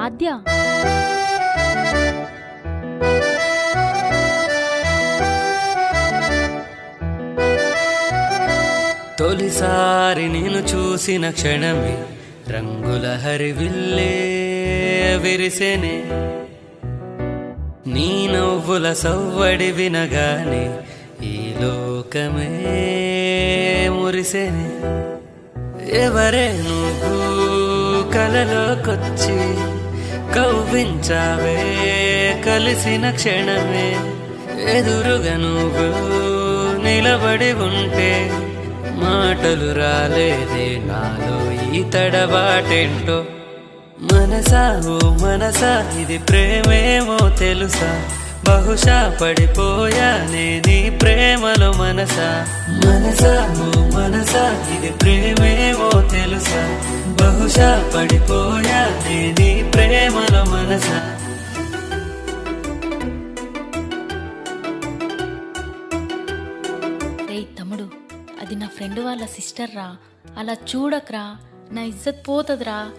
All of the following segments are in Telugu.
ఆద్య. తొలిసారి నేను చూసిన క్షణమే రంగుల హరివిల్లే విరిసెనే. నీ నవ్వుల సవ్వడి వినగానే ఈ లోకమే మురిసెనే. ఎవరే నువ్వు కలలోకొచ్చి కవ్వించావే కలిసిన క్షణమే. ఎదురుగా నువ్వు నిలబడి ఉంటే మాటలు రాలేదే నాలో ఈ తడబాటేంటో మనసా ఓ మనసా ఇది ప్రేమేమో తెలుసా? బహుశా పడిపోయానే నీ ప్రేమలో మనసా. మనసా ఓ మనసా ఇది ప్రేమేమో తెలుసా? బహుశా పడిపోయా నేను ప్రేమలో మనసా. తమ్ముడు అది నా ఫ్రెండ్ వాళ్ళ సిస్టర్ రా. అలా చూడకరా నా ఇజ్జత్ పోతుందిరా.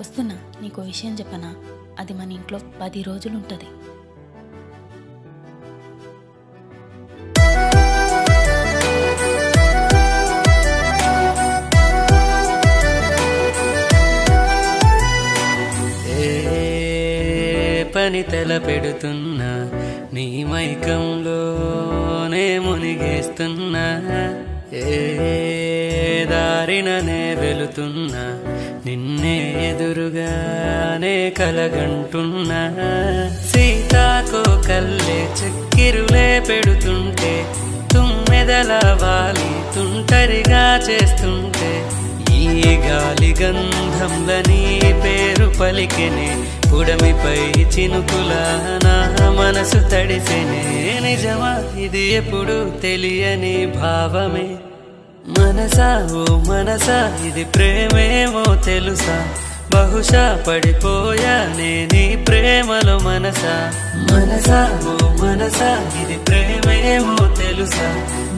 వస్తున్నా నీకు విషయం చెప్పనా? అది మన ఇంట్లో పది రోజులు పని తెల పెడుతున్నా నీ మైకంలోనే మునిగేస్తున్నా. ఏ దారిననే వెళుతున్నా నిన్నే ఎదురుగానే కలగంటున్నా. సీతాకో కల్లే చక్కిరులే పెడుతుంటే తుమ్మెదల వాలి తుంటరిగా చేస్తుంటే గాలి గంధంల నీ పేరు పలికెనే పుడమిపై చినుకుల నా మనసు తడిసెనే. నిజమా? ఇది ఎప్పుడు తెలియని భావమే. మనసా? ఓ మనసా? ఇది ప్రేమేమో తెలుసా? బహుశా పడిపోయా నేని ప్రేమలో మనసా? మనసా? ఓ మనసా? ఇది ప్రేమేమో తెలుసా?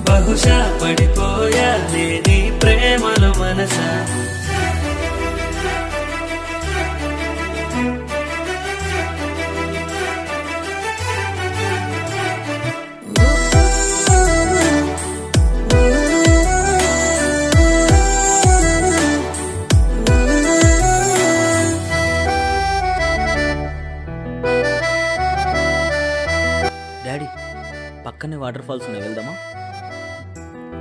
బహుశా పడిపోయా నేని ప్రేమలో మనసా? పక్కనే వాటర్ ఫాల్స్ ఉన్నాయి వెళ్దామా?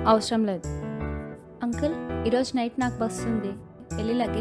అవసరం లేదు. అంకుల్ ఈరోజు నైట్ నాకు బస్సు ఉంది. వెళ్ళి లగేజ్